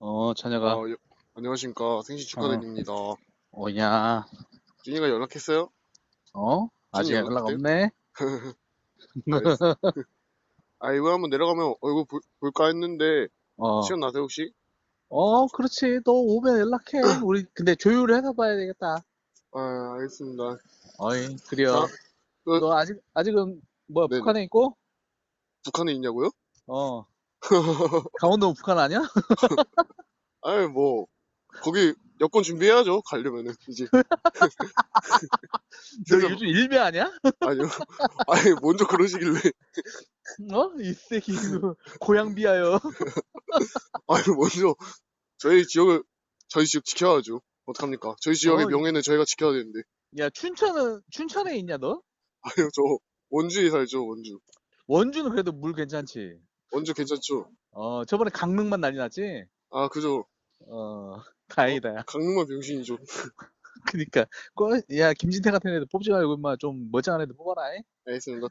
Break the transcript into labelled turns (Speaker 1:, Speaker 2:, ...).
Speaker 1: 어, 자녀가,
Speaker 2: 어, 여- 안녕하십니까. 생신 축하드립니다.
Speaker 1: 어냐,
Speaker 2: 준이가 연락했어요?
Speaker 1: 어? 아직
Speaker 2: 연락
Speaker 1: 연락
Speaker 2: 돼요?
Speaker 1: 없네?
Speaker 2: 알겠어. 아, 이거 한번 내려가면 얼굴 볼, 볼까 했는데,
Speaker 1: 어,
Speaker 2: 시간 나세요, 혹시?
Speaker 1: 어, 그렇지. 너 오면 연락해. 우리, 근데 조율을 해서 봐야 되겠다.
Speaker 2: 아, 알겠습니다.
Speaker 1: 어이, 그래요.
Speaker 2: 자, 끝.
Speaker 1: 너 아직, 아직은, 뭐야,
Speaker 2: 네네.
Speaker 1: 북한에 있고?
Speaker 2: 북한에 있냐고요?
Speaker 1: 어. 강원도 북한 아니야?
Speaker 2: 아이, 뭐, 거기 여권 준비해야죠. 가려면은, 이제.
Speaker 1: 너
Speaker 2: 그래서-
Speaker 1: 요즘 일배 아니야?
Speaker 2: 아니요. 아니, 먼저 그러시길래.
Speaker 1: 어? 이 새끼, 너 고향 비하여.
Speaker 2: 아니, 먼저, 저희 지역을, 저희 지역 지켜야죠. 어떡합니까? 저희 지역의
Speaker 1: 어,
Speaker 2: 명예는 저희가 지켜야 되는데.
Speaker 1: 야, 춘천은, 춘천에 있냐, 너?
Speaker 2: 아니요, 저, 원주에 살죠, 원주.
Speaker 1: 원주는 그래도 물 괜찮지.
Speaker 2: 원주 괜찮죠?
Speaker 1: 어, 저번에 강릉만 난리 났지?
Speaker 2: 아, 그죠.
Speaker 1: 어, 다행이다, 야.
Speaker 2: 강릉만 병신이죠.
Speaker 1: 그니까, 러 야, 김진태 같은 애들 뽑지 말고, 임마, 좀 멀쩡한 애들 뽑아라, 잉?
Speaker 2: 알겠습니다.